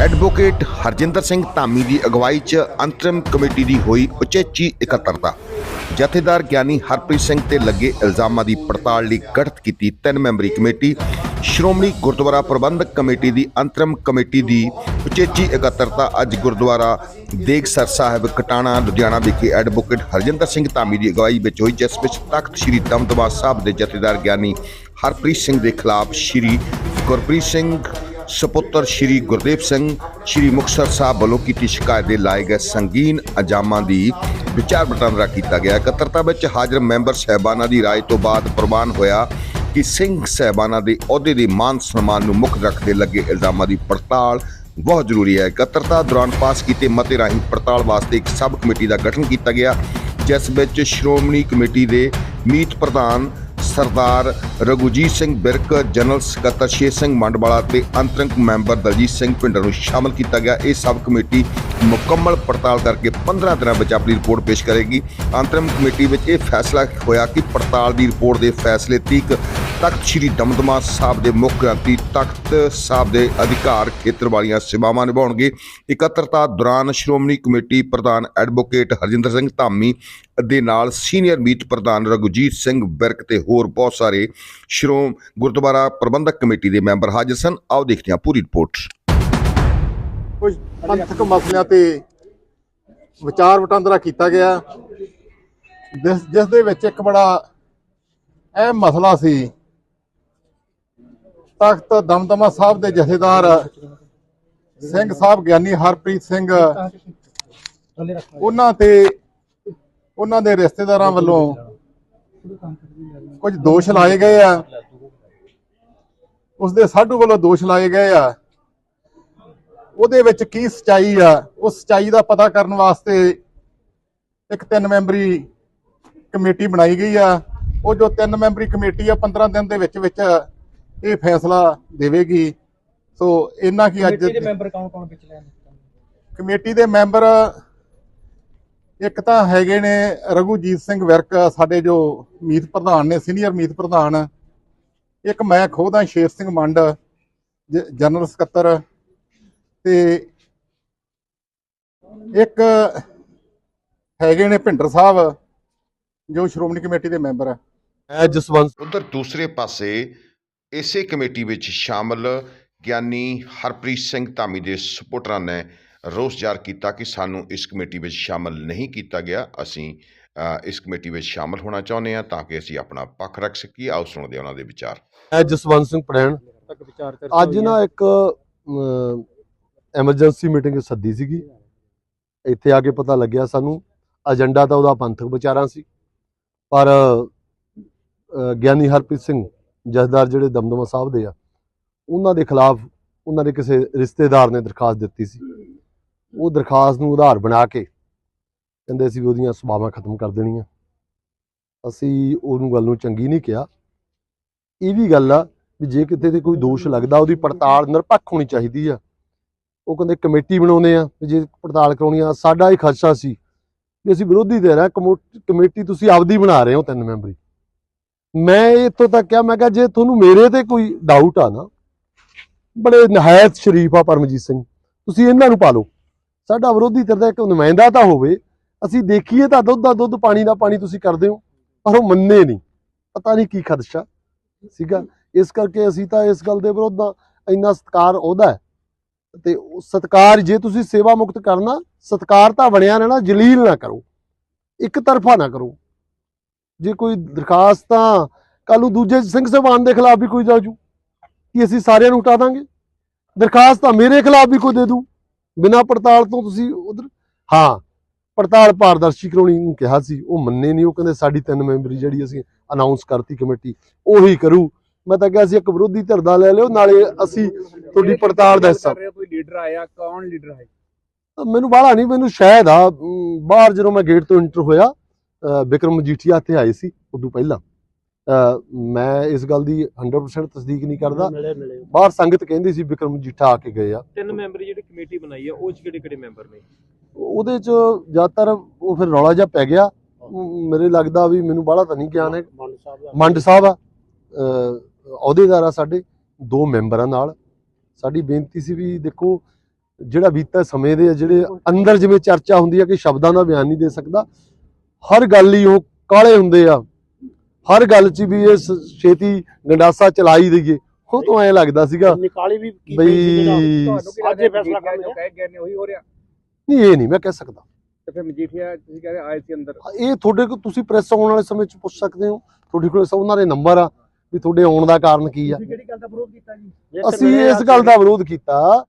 Advocate Harjinder Singh Dhami ਦੀ ਅਗਵਾਈ 'ਚ ਅੰਤਰਿਮ ਕਮੇਟੀ ਦੀ ਹੋਈ ਉਚੇਚੀ ਇਕੱਤਰਤਾ। ਜਥੇਦਾਰ ਗਿਆਨੀ ਹਰਪ੍ਰੀਤ ਸਿੰਘ ਤੇ ਲੱਗੇ ਇਲਜ਼ਾਮਾਂ ਦੀ ਪੜਤਾਲ ਲਈ ਗਠਿਤ ਕੀਤੀ ਤਿੰਨ ਮੈਂਬਰੀ ਕਮੇਟੀ। ਸ਼੍ਰੋਮਣੀ ਗੁਰਦੁਆਰਾ ਪ੍ਰਬੰਧਕ ਕਮੇਟੀ ਦੀ ਅੰਤਰਿਮ ਕਮੇਟੀ ਦੀ ਉਚੇਚੀ ਇਕੱਤਰਤਾ ਅੱਜ ਗੁਰਦੁਆਰਾ ਦੇਗਸਰ ਸਾਹਿਬ ਕਟਾਣਾ, ਲੁਧਿਆਣਾ ਵਿਖੇ ਐਡਵੋਕੇਟ ਹਰਜਿੰਦਰ ਸਿੰਘ ਧਾਮੀ ਦੀ ਅਗਵਾਈ ਵਿੱਚ ਹੋਈ, ਜਿਸ ਵਿੱਚ ਤਖਤ ਸ੍ਰੀ ਦਮਦਮਾ ਸਾਹਿਬ ਦੇ ਜਥੇਦਾਰ ਗਿਆਨੀ ਹਰਪ੍ਰੀਤ ਸਿੰਘ ਦੇ ਖਿਲਾਫ ਸ੍ਰੀ ਗੁਰਪ੍ਰੀਤ ਸਿੰਘ ਸਪੁੱਤਰ ਸ਼੍ਰੀ ਗੁਰਦੇਵ ਸਿੰਘ, ਸ਼੍ਰੀ ਮੁਕਤਸਰ ਸਾਹਿਬ ਵੱਲੋਂ ਕੀਤੀ ਸ਼ਿਕਾਇਤ ਦੇ ਲਾਏ ਗਏ ਸੰਗੀਨ ਅੰਜਾਮਾਂ ਦੀ ਵਿਚਾਰ ਵਟਾਂਦਰਾ ਕੀਤਾ ਗਿਆ। ਇਕੱਤਰਤਾ ਵਿੱਚ ਹਾਜ਼ਰ ਮੈਂਬਰ ਸਹਿਬਾਨਾਂ ਦੀ ਰਾਏ ਤੋਂ ਬਾਅਦ ਪ੍ਰਵਾਨ ਹੋਇਆ ਕਿ ਸਿੰਘ ਸਹਿਬਾਨਾਂ ਦੇ ਅਹੁਦੇ ਦੇ ਮਾਨ ਸਨਮਾਨ ਨੂੰ ਮੁੱਖ ਰੱਖਦੇ ਲੱਗੇ ਇਲਜ਼ਾਮਾਂ ਦੀ ਪੜਤਾਲ ਬਹੁਤ ਜ਼ਰੂਰੀ ਹੈ। ਇਕੱਤਰਤਾ ਦੌਰਾਨ ਪਾਸ ਕੀਤੇ ਮਤੇ ਰਾਹੀਂ ਪੜਤਾਲ ਵਾਸਤੇ ਇੱਕ ਸਬ ਕਮੇਟੀ ਦਾ ਗਠਨ ਕੀਤਾ ਗਿਆ, ਜਿਸ ਵਿੱਚ ਸ਼੍ਰੋਮਣੀ ਕਮੇਟੀ ਦੇ ਮੀਤ ਪ੍ਰਧਾਨ ਸਰਦਾਰ ਰਘੁਜੀਤ ਸਿੰਘ ਬਿਰਕ, ਜਨਰਲ ਸਕੱਤਰ ਸ਼ੇਰ ਸਿੰਘ ਮੰਡਵਾਲਾ ਤੇ ਅੰਤਰਿੰਕ ਮੈਂਬਰ ਦਲਜੀਤ ਸਿੰਘ ਭਿੰਡਰ ਨੂੰ ਸ਼ਾਮਲ ਕੀਤਾ ਗਿਆ। ਇਹ ਸਬ ਕਮੇਟੀ ਮੁਕੰਮਲ ਪੜਤਾਲ ਕਰਕੇ 15 ਦਿਨਾਂ ਵਿੱਚ ਆਪਣੀ ਰਿਪੋਰਟ ਪੇਸ਼ ਕਰੇਗੀ। ਅੰਤਰਿਮ ਕਮੇਟੀ ਵਿੱਚ ਇਹ ਫੈਸਲਾ ਹੋਇਆ ਕਿ ਪੜਤਾਲ ਦੀ ਰਿਪੋਰਟ ਦੇ ਫੈਸਲੇ ਤੀਕ ਤਖਤ ਸ੍ਰੀ ਦਮਦਮਾ ਸਾਹਿਬ ਦੇ ਮੁੱਖ ਗ੍ਰੰਥੀ ਤਖਤ ਸਾਹਿਬ ਦੇ ਅਧਿਕਾਰ ਖੇਤਰ ਵਾਲੀਆਂ ਸੇਵਾਵਾਂ ਨਿਭਾਉਣਗੇ। ਇਕੱਤਰਤਾ ਦੌਰਾਨ ਸ਼੍ਰੋਮਣੀ ਕਮੇਟੀ ਪ੍ਰਧਾਨ ਐਡਵੋਕੇਟ ਹਰਜਿੰਦਰ ਸਿੰਘ ਧਾਮੀ ਦੇ ਨਾਲ ਸੀਨੀਅਰ ਮੀਤ ਪ੍ਰਧਾਨ ਰਘੁਜੀਤ ਸਿੰਘ ਬਿਰਕ ਤੇ ਹੋਰ ਬਹੁਤ ਸਾਰੇ ਸ਼੍ਰੋਮ ਗੁਰਦੁਆਰਾ ਪ੍ਰਬੰਧਕ ਕਮੇਟੀ ਦੇ ਮੈਂਬਰ ਹਾਜ਼ਰ ਸਨ। ਆਓ ਦੇਖਦੇ ਹਾਂ ਪੂਰੀ ਰਿਪੋਰਟ। ਕੁਝ ਪੰਥਕ ਮਸਲਿਆਂ ਤੇ ਵਿਚਾਰ ਵਟਾਂਦਰਾ ਕੀਤਾ ਗਿਆ। ਜਿਸ ਜਿਸ ਦੇ ਵਿੱਚ ਇੱਕ ਬੜਾ ਅਹਿਮ ਮਸਲਾ ਸੀ ਤਖਤ ਦਮਦਮਾ ਸਾਹਿਬ ਦੇ ਜਥੇਦਾਰ ਸਿੰਘ ਸਾਹਿਬ ਗਿਆਨੀ ਹਰਪ੍ਰੀਤ ਸਿੰਘ, ਉਹਨਾਂ ਤੇ, ਉਹਨਾਂ ਦੇ ਰਿਸ਼ਤੇਦਾਰਾਂ ਵੱਲੋਂ ਕੁਝ ਦੋਸ਼ ਲਾਏ ਗਏ ਆ। ਉਸ ਦੇ ਸਾਡੂ ਵੱਲੋਂ ਦੋਸ਼ ਲਾਏ ਗਏ ਆ। ਉਹਦੇ ਵਿੱਚ ਕੀ ਸਚਾਈ ਆ, ਉਸ ਸਚਾਈ ਦਾ ਪਤਾ ਕਰਨ ਵਾਸਤੇ ਇੱਕ ਤਿੰਨ ਮੈਂਬਰੀ ਕਮੇਟੀ ਬਣਾਈ ਗਈ ਆ। ਉਹ ਜੋ ਤਿੰਨ ਮੈਂਬਰੀ ਕਮੇਟੀ ਆ 15 ਦਿਨ ਦੇ ਵਿੱਚ ਵਿੱਚ ਇਹ ਫੈਸਲਾ ਦੇਵੇਗੀ। ਸੋ ਇਹਨਾਂ ਕੀ ਅੱਜ ਕਮੇਟੀ ਦੇ ਮੈਂਬਰ ਕੌਣ ਕੌਣ ਵਿੱਚ ਲੈਣ ਕਮੇਟੀ ਦੇ ਮੈਂਬਰ ਇੱਕ ਤਾਂ ਹੈਗੇ ਨੇ ਰਘੂਜੀਤ ਸਿੰਘ ਵਿਰਕ ਸਾਡੇ ਜੋ ਮੀਤ ਪ੍ਰਧਾਨ ਨੇ ਸੀਨੀਅਰ ਮੀਤ ਪ੍ਰਧਾਨ। ਇੱਕ ਮੈਂ ਖੁਦ ਸ਼ੇਰ ਸਿੰਘ ਮੰਡ ਜਨਰਲ ਸਕੱਤਰ। ਤੇ ਇੱਕ ਹੈਗੇ ਨੇ ਭਿੰਡਰ ਸਾਹਿਬ ਜੋ ਸ਼੍ਰੋਮਣੀ ਕਮੇਟੀ ਦੇ ਮੈਂਬਰ ਹੈ ਜਸਵੰਤ ਉਧਰ ਦੂਸਰੇ ਪਾਸੇ ਇਸੇ ਕਮੇਟੀ ਵਿੱਚ ਸ਼ਾਮਲ ਗਿਆਨੀ ਹਰਪ੍ਰੀਤ ਸਿੰਘ ਧਾਮੀ ਦੇ ਸਪੋਰਟਰਾਂ ਨੇ ਰੋਸ ਜ਼ਾਹਰ ਕੀਤਾ ਕਿ ਸਾਨੂੰ ਇਸ ਕਮੇਟੀ ਵਿੱਚ ਸ਼ਾਮਲ ਨਹੀਂ ਕੀਤਾ ਗਿਆ। ਅਸੀਂ ਇਸ ਕਮੇਟੀ ਵਿੱਚ ਸ਼ਾਮਲ ਹੋਣਾ ਚਾਹੁੰਦੇ ਹਾਂ ਤਾਂ ਕਿ ਅਸੀਂ ਆਪਣਾ ਪੱਖ ਰੱਖ ਸਕੀਏ। ਆਓ ਸੁਣਦੇ ਹਾਂ ਉਹਨਾਂ ਦੇ ਵਿਚਾਰ। ਮੈਂ ਜਸਵੰਤ ਸਿੰਘ ਪੜੈਣ ਤੱਕ ਵਿਚਾਰ ਚਰਚਾ ਅੱਜ ਨਾ ਇੱਕ ਐਮਰਜੈਂਸੀ ਮੀਟਿੰਗ ਸੱਦੀ ਸੀਗੀ। ਇੱਥੇ ਆ ਕੇ ਪਤਾ ਲੱਗਿਆ ਸਾਨੂੰ। ਏਜੰਡਾ ਤਾਂ ਉਹਦਾ ਪੰਥਕ ਵਿਚਾਰਾਂ ਸੀ। ਪਰ ਗਿਆਨੀ ਹਰਪ੍ਰੀਤ ਸਿੰਘ ਜਥੇਦਾਰ ਜਿਹੜੇ ਦਮਦਮਾ ਸਾਹਿਬ ਦੇ ਆ, ਉਹਨਾਂ ਦੇ ਖਿਲਾਫ ਉਹਨਾਂ ਦੇ ਕਿਸੇ ਰਿਸ਼ਤੇਦਾਰ ਨੇ ਦਰਖਾਸਤ ਦਿੱਤੀ ਸੀ। ਉਹ ਦਰਖਾਸਤ ਨੂੰ ਆਧਾਰ ਬਣਾ ਕੇ ਕਹਿੰਦੇ ਸੀ ਵੀ ਉਹਦੀਆਂ ਸੁਭਾਵਾਂ ਖਤਮ ਕਰ ਦੇਣੀਆਂ। ਅਸੀਂ ਉਹਨੂੰ ਗੱਲ ਨੂੰ ਚੰਗੀ ਨਹੀਂ ਕਿਹਾ। ਇਹ ਵੀ ਗੱਲ ਆ ਵੀ ਜੇ ਕਿਤੇ ਤੇ ਕੋਈ ਦੋਸ਼ ਲੱਗਦਾ, ਉਹਦੀ ਪੜਤਾਲ ਨਿਰਪੱਖ ਹੋਣੀ ਚਾਹੀਦੀ ਆ। ਉਹ ਕਹਿੰਦੇ ਕਮੇਟੀ ਬਣਾਉਂਦੇ ਆ ਵੀ ਜੇ ਪੜਤਾਲ ਕਰਾਉਣੀ ਆ, ਸਾਡਾ ਹੀ ਖਦਸ਼ਾ ਸੀ ਵੀ ਅਸੀਂ ਵਿਰੋਧੀ ਦੇ ਰਹੇ ਕਮੇਟੀ ਤੁਸੀਂ ਆਪਦੀ ਬਣਾ ਰਹੇ ਹੋ ਤਿੰਨ ਮੈਂਬਰੀ। ਮੈਂ ਇੱਥੋਂ ਤੱਕ ਕਿਹਾ, ਮੈਂ ਕਿਹਾ ਜੇ ਤੁਹਾਨੂੰ ਮੇਰੇ ਤੇ ਕੋਈ ਡਾਊਟ ਆ ਨਾ, ਬੜੇ ਨਹਾਇਤ ਸ਼ਰੀਫ ਆ ਪਰਮਜੀਤ ਸਿੰਘ, ਤੁਸੀਂ ਇਹਨਾਂ ਨੂੰ ਪਾ ਲਓ ਸਾਡਾ ਵਿਰੋਧੀ ਧਿਰ ਦਾ ਇੱਕ ਨੁਮਾਇੰਦਾ ਤਾਂ ਹੋਵੇ, ਅਸੀਂ ਦੇਖੀਏ ਤਾਂ ਦੁੱਧ ਦਾ ਦੁੱਧ, ਪਾਣੀ ਦਾ ਪਾਣੀ ਤੁਸੀਂ ਕਰਦੇ ਹੋ, ਪਰ ਉਹ ਮੰਨੇ ਨਹੀਂ। ਪਤਾ ਨਹੀਂ ਕੀ ਖਦਸ਼ਾ ਸੀਗਾ। ਇਸ ਕਰਕੇ ਅਸੀਂ ਤਾਂ ਇਸ ਗੱਲ ਦੇ ਵਿਰੁੱਧ ਆ ਇੰਨਾ ਸਤਕਾਰ ਉਹਦਾ ਤੇ ਉਹ ਸਤਕਾਰ ਜੇ ਤੁਸੀਂ ਸੇਵਾ ਮੁਕਤ ਕਰਨਾ, ਸਤਕਾਰ ਤਾਂ ਬਣਿਆ ਰਹਿਣਾ, ਜਲੀਲ ਨਾ ਕਰੋ। ਇੱਕ ਤਰਫਾ ਨਾ ਕਰੋ। ਜੇ ਕੋਈ ਦਰਖਾਸਤ ਤਾਂ ਕੱਲ ਨੂੰ ਦੂਜੇ ਸਿੰਘ ਸਭਾਨ ਦੇ ਖਿਲਾਫ ਵੀ ਕੋਈ ਜਾਜੂ ਕਿ ਅਸੀਂ ਸਾਰਿਆਂ ਨੂੰ ਹਟਾ ਦਾਂਗੇ? ਦਰਖਾਸਤ ਮੇਰੇ ਖਿਲਾਫ ਵੀ ਕੋਈ ਦੇ ਦੂ। ਬਿਨਾਂ ਪੜਤਾਲ ਤੋਂ ਤੁਸੀਂ ਉਧਰ ਹਾਂ ਪੜਤਾਲ ਪਾਰਦਰਸ਼ੀ ਕਰਾਉਣੀ ਨੂੰ ਕਿਹਾ ਸੀ ਉਹ ਮੰਨੇ ਨਹੀਂ ਉਹ ਕਹਿੰਦੇ ਸਾਡੀ ਤਿੰਨ ਮੈਂਬਰੀ ਜਿਹੜੀ ਅਸੀਂ ਅਨਾਉਂਸ ਕਰਤੀ ਕਮੇਟੀ ਉਹੀ ਕਰੂ। ਮੈਂ ਤਾਂ ਕਿਹਾ ਸੀ ਇੱਕ ਵਿਰੋਧੀ ਧਿਰ ਦਾ ਲੈ ਲਿਓ ਨਾਲੇ ਅਸੀਂ ਤੁਹਾਡੀ ਪੜਤਾਲ ਦਾ ਹਿੱਸਾ। ਕੋਈ ਲੀਡਰ ਆਇਆ ਕੌਣ ਲੀਡਰ ਹੈ ਮੈਨੂੰ ਬਾਹਲਾ ਨਹੀਂ ਮੈਨੂੰ ਸ਼ਾਇਦ ਆ ਬਾਹਰ ਜਦੋਂ ਮੈਂ ਗੇਟ ਤੋਂ ਇੰਟਰ ਹੋਇਆ ਵਿਕਰਮ ਮਜੀਠੀਆ ਇੱਥੇ ਆਏ ਸੀ ਉਦੋਂ ਪਹਿਲਾਂ। ਮੈਂ ਇਸ ਗੱਲ ਦੀ 100% ਤਸਦੀਕ ਨਹੀਂ ਕਰਦਾ। ਬਾਹਰ ਸੰਗਤ ਕਹਿੰਦੀ ਸੀ ਵਿਕਰਮ ਮਜੀਠਾ ਆ ਕੇ ਗਏ ਆ। ਤਿੰਨ ਮੈਂਬਰੀ ਜਿਹੜੀ ਕਮੇਟੀ ਬਣਾਈ ਹੈ ਉਹ ਚ ਕਿਹੜੇ ਕਿਹੜੇ ਮੈਂਬਰ ਨੇ? ਉਹਦੇ ਚ ਜ਼ਿਆਦਾਤਰ ਉਹ ਫਿਰ ਰੌਲਾ ਜਿਹਾ ਪੈ ਗਿਆ। ਮੇਰੇ ਲੱਗਦਾ ਵੀ ਮੈਨੂੰ ਬਾਹਲਾ ਤਾਂ ਨਹੀਂ ਗਿਆਨ ਹੈ। ਮੰਡ ਸਾਹਿਬ ਦਾ। ਮੰਡ ਸਾਹਿਬ ਆ। ਅਹ ਅਹੁਦੇਦਾਰ ਆ ਸਾਡੇ ਦੋ ਮੈਂਬਰਾਂ ਨਾਲ। ਸਾਡੀ ਬੇਨਤੀ ਸੀ ਵੀ ਦੇਖੋ ਜਿਹੜਾ ਬੀਤੇ ਸਮੇਂ ਦੇ ਆ, ਜਿਹੜੇ ਅੰਦਰ ਜਿਵੇਂ ਚਰਚਾ ਹੁੰਦੀ ਆ ਕਿ ਸ਼ਬਦਾਂ ਦਾ ਬਿਆਨ ਨਹੀਂ ਦੇ ਸਕਦਾ ਹਰ ਗੱਲ ਹੀ ਉਹ ਕਾਲੇ ਹੁੰਦੇ ਆ। ਹਰ ਗੱਲ 'ਚ ਵੀ ਇਹ ਛੇਤੀ ਗੰਡਾਸਾ ਚਲਾਈ ਦਈਏ। ਉਹ ਤੋਂ ਐਂ ਲੱਗਦਾ ਸੀਗਾ ਨਿਕਾਲੀ ਵੀ ਕੀ ਬਈ ਤੁਹਾਨੂੰ ਕੀ ਅੱਜ ਇਹ ਲੱਗਦਾ ਫੈਸਲਾ ਮਜੀਠੀਆ ਕਰਨਾ ਜੋ ਕਹਿ ਗਏ ਨੇ ਉਹੀ ਹੋ ਰਿਹਾ। ਨਹੀਂ ਇਹ ਨਹੀਂ ਮੈਂ ਕਹਿ ਸਕਦਾ। ਤੇ ਫਿਰ ਮਜੀਠੀਆ ਤੁਸੀਂ ਕਹਿ ਰਹੇ ਆਏ ਸੀ ਅੰਦਰ। ਇਹ ਤੁਹਾਡੇ ਕੋਲ ਤੁਸੀਂ ਪ੍ਰੈਸ ਆਉਣ ਵਾਲੇ ਸਮੇਂ 'ਚ ਪੁੱਛ ਸਕਦੇ ਹੋ। ਤੁਹਾਡੇ ਕੋਲ ਸਭ ਉਹਨਾਂ ਦੇ ਨੰਬਰ ਆ ਵੀ ਤੁਹਾਡੇ ਆਉਣ ਦਾ ਕਾਰਨ ਕੀ ਆ। ਕਿਹੜੀ ਗੱਲ ਦਾ ਵਿਰੋਧ ਕੀਤਾ ਜੀ? ਅਸੀਂ ਇਸ ਗੱਲ ਦਾ ਵਿਰੋਧ ਕੀਤਾ